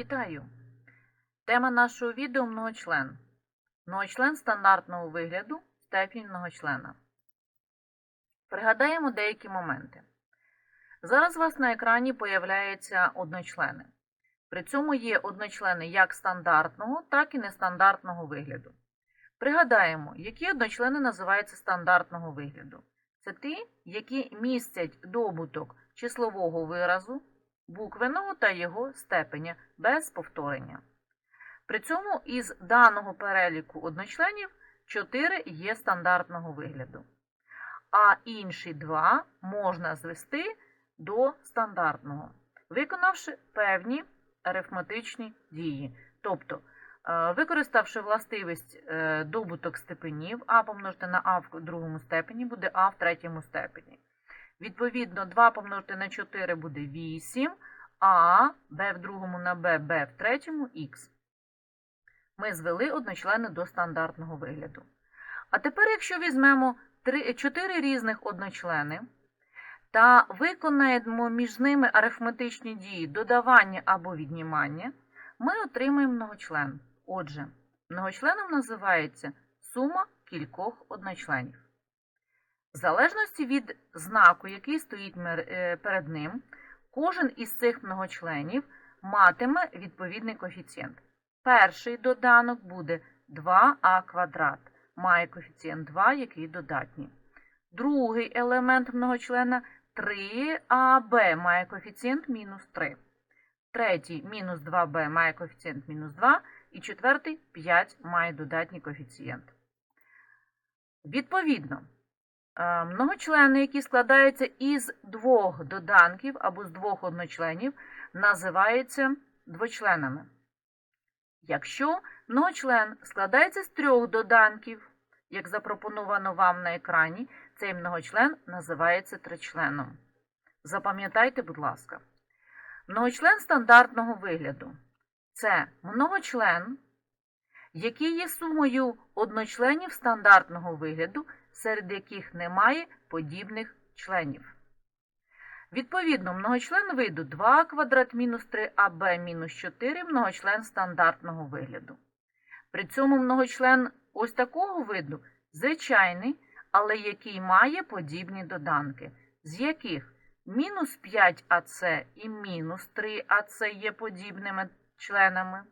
Вітаю! Тема нашого відео многочлен. Многочлен стандартного вигляду, степінь многочлена. Пригадаємо деякі моменти. Зараз у вас на екрані появляються одночлени. При цьому є одночлени як стандартного, так і нестандартного вигляду. Пригадаємо, які одночлени називаються стандартного вигляду. Це ті, які містять добуток числового виразу, буквеного та його степеня без повторення. При цьому із даного переліку одночленів 4 є стандартного вигляду, а інші два можна звести до стандартного, виконавши певні арифметичні дії. Тобто, е, використавши властивість е, добуток степенів, а помножити на а в другому степені буде а в третьому степені. Відповідно, 2 помножити на 4 буде 8, а b в другому на b, b в третьому х. Ми звели одночлени до стандартного вигляду. А тепер, якщо візьмемо 4 різних одночлени та виконаємо між ними арифметичні дії додавання або віднімання, ми отримаємо многочлен. Отже, многочленом називається сума кількох одночленів. В залежності від знаку, який стоїть е, перед ним, кожен із цих многочленів матиме відповідний коефіцієнт. Перший доданок буде 2а квадрат, має коефіцієнт 2, який додатній. Другий елемент многочлена 3аб має коефіцієнт мінус 3. Третій мінус 2b має коефіцієнт мінус 2. І четвертий 5 має додатній коефіцієнт. Відповідно, многочлени, які складаються із двох доданків або з двох одночленів, називаються двочленами. Якщо многочлен складається з трьох доданків, як запропоновано вам на екрані, цей многочлен називається тричленом. Запам'ятайте, будь ласка, многочлен стандартного вигляду це многочлен, який є сумою одночленів стандартного вигляду, серед яких немає подібних членів. Відповідно, многочлен виду 2 квадрат мінус 3аб мінус 4 многочлен стандартного вигляду. При цьому многочлен ось такого виду звичайний, але який має подібні доданки, з яких мінус 5ac і мінус 3ac є подібними членами.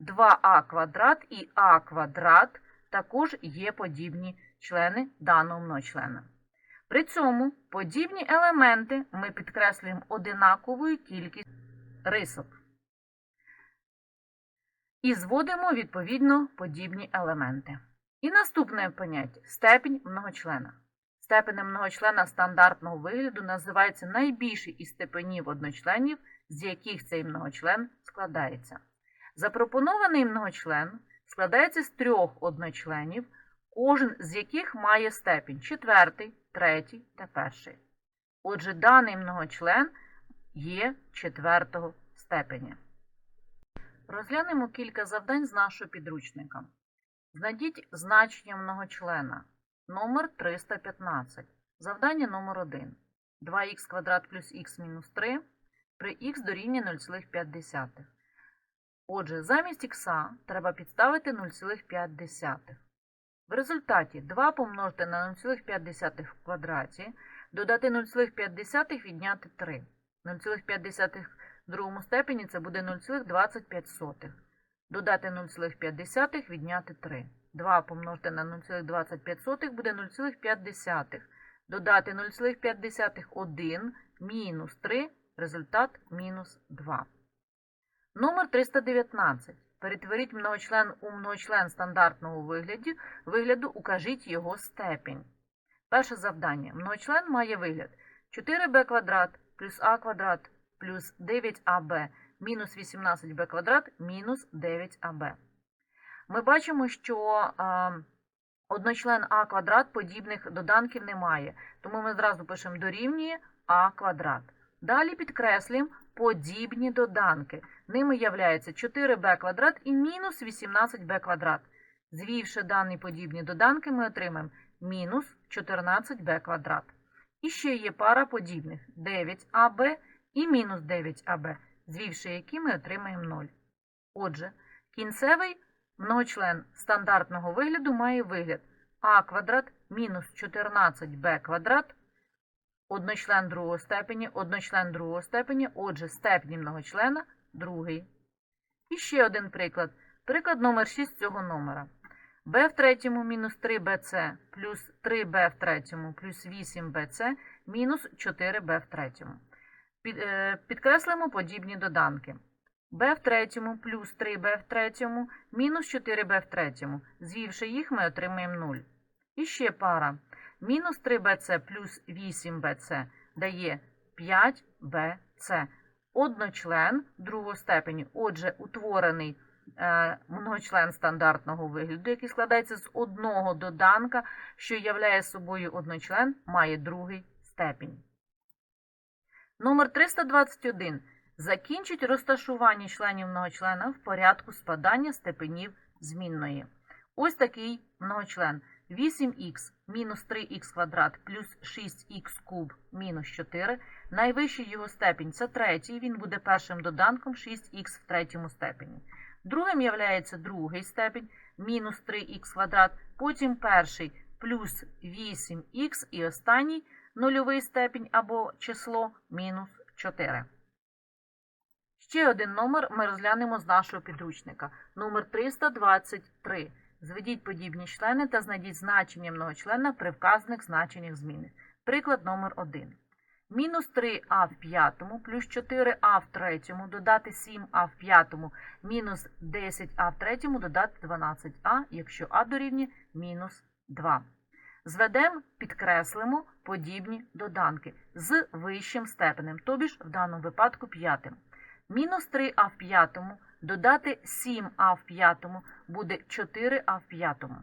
2а квадрат і а квадрат також є подібні члени даного многочлена. При цьому подібні елементи ми підкреслюємо одинаковою кількістю рисок. І зводимо відповідно подібні елементи. І наступне поняття степінь многочлена. Степенем многочлена стандартного вигляду називається найбільший із степенів одночленів, з яких цей многочлен складається. Запропонований многочлен складається з трьох одночленів, кожен з яких має степінь четвертий, третій та перший. Отже, даний многочлен є четвертого степеня. Розглянемо кілька завдань з нашого підручника. Знайдіть значення многочлена. Номер 315. Завдання номер 1. 2х квадрат плюс х мінус 3 при х дорівнює 0,5. Отже, замість х треба підставити 0,5. В результаті 2 помножити на 0,5 в квадраті, додати 0,5 відняти 3. 0,5 в другому степені це буде 0,25. Додати 0,5 відняти 3. 2 помножити на 0,25 буде 0,5. Додати 0,5 1 мінус 3, результат мінус 2. Номер 319. Перетворіть многочлен у многочлен стандартного вигляду, вигляду, укажіть його степінь. Перше завдання. Многочлен має вигляд 4b квадрат плюс а квадрат плюс 9аб мінус 18b квадрат мінус 9аб. Ми бачимо, що одночлен а квадрат подібних доданків немає, тому ми зразу пишемо дорівнює а квадрат. Далі підкреслюємо подібні доданки. Ними являються 4b квадрат і мінус 18b квадрат. Звівши дані подібні доданки, ми отримаємо мінус 14b квадрат. І ще є пара подібних 9аб і мінус 9аб. звівши які ми отримаємо 0. Отже, кінцевий многочлен стандартного вигляду має вигляд а квадрат мінус 14b квадрат, одночлен другого степені, одночлен другого степені, отже, степені многочлена другий. І ще один приклад. Приклад номер 6 цього номера. b в третьому мінус 3bc плюс 3b в третьому плюс 8bc мінус 4b в третьому. Під, е, підкреслимо подібні доданки. b в третьому плюс 3b в третьому мінус 4b в третьому. Звівши їх, ми отримаємо 0. І ще пара. Мінус 3bc плюс 8bc дає 5bc. Одночлен другого степені, отже, утворений е, многочлен стандартного вигляду, який складається з одного доданка, що являє собою одночлен, має другий степінь. Номер 321. Закінчить розташування членів многочлена в порядку спадання степенів змінної. Ось такий многочлен. 8х мінус 3х квадрат плюс 6х куб мінус 4. Найвищий його степінь це третій, він буде першим доданком 6х в третьому степені. Другим являється другий степінь мінус 3х квадрат, потім перший плюс 8х і останній нульовий степінь або число мінус 4. Ще один номер ми розглянемо з нашого підручника. Номер 323. Зведіть подібні члени та знайдіть значення многочлена при вказаних значеннях зміни. Приклад номер 1. Мінус 3а в п'ятому плюс 4а в третьому додати 7а в п'ятому мінус 10а в третьому додати 12а, якщо а дорівнює мінус 2. Зведемо, підкреслимо подібні доданки з вищим степенем, тобі ж в даному випадку п'ятим. Мінус 3а в п'ятому додати 7а в п'ятому буде 4а в п'ятому.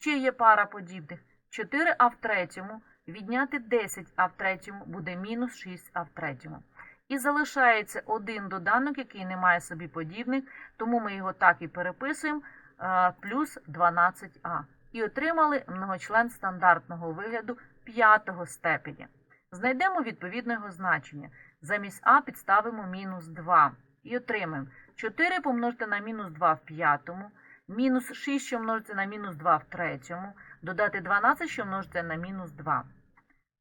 Ще є пара подібних. 4а в третьому відняти 10а в третьому буде мінус 6а в третьому. І залишається один доданок, який не має собі подібних, тому ми його так і переписуємо, е, плюс 12а. І отримали многочлен стандартного вигляду п'ятого степеня. Знайдемо відповідне його значення. Замість а підставимо мінус 2 і отримаємо 4 помножити на мінус 2 в п'ятому, мінус 6, що множиться на мінус 2 в третьому, додати 12, що множиться на мінус 2.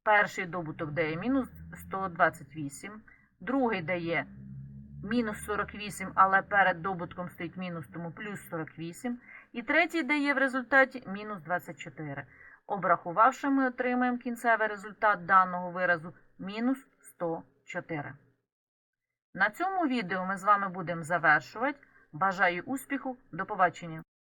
Перший добуток дає мінус 128, другий дає мінус 48, але перед добутком стоїть мінус, тому плюс 48. І третій дає в результаті мінус 24. Обрахувавши, ми отримаємо кінцевий результат даного виразу мінус 104. На цьому відео ми з вами будемо завершувати. Бажаю успіху, до побачення!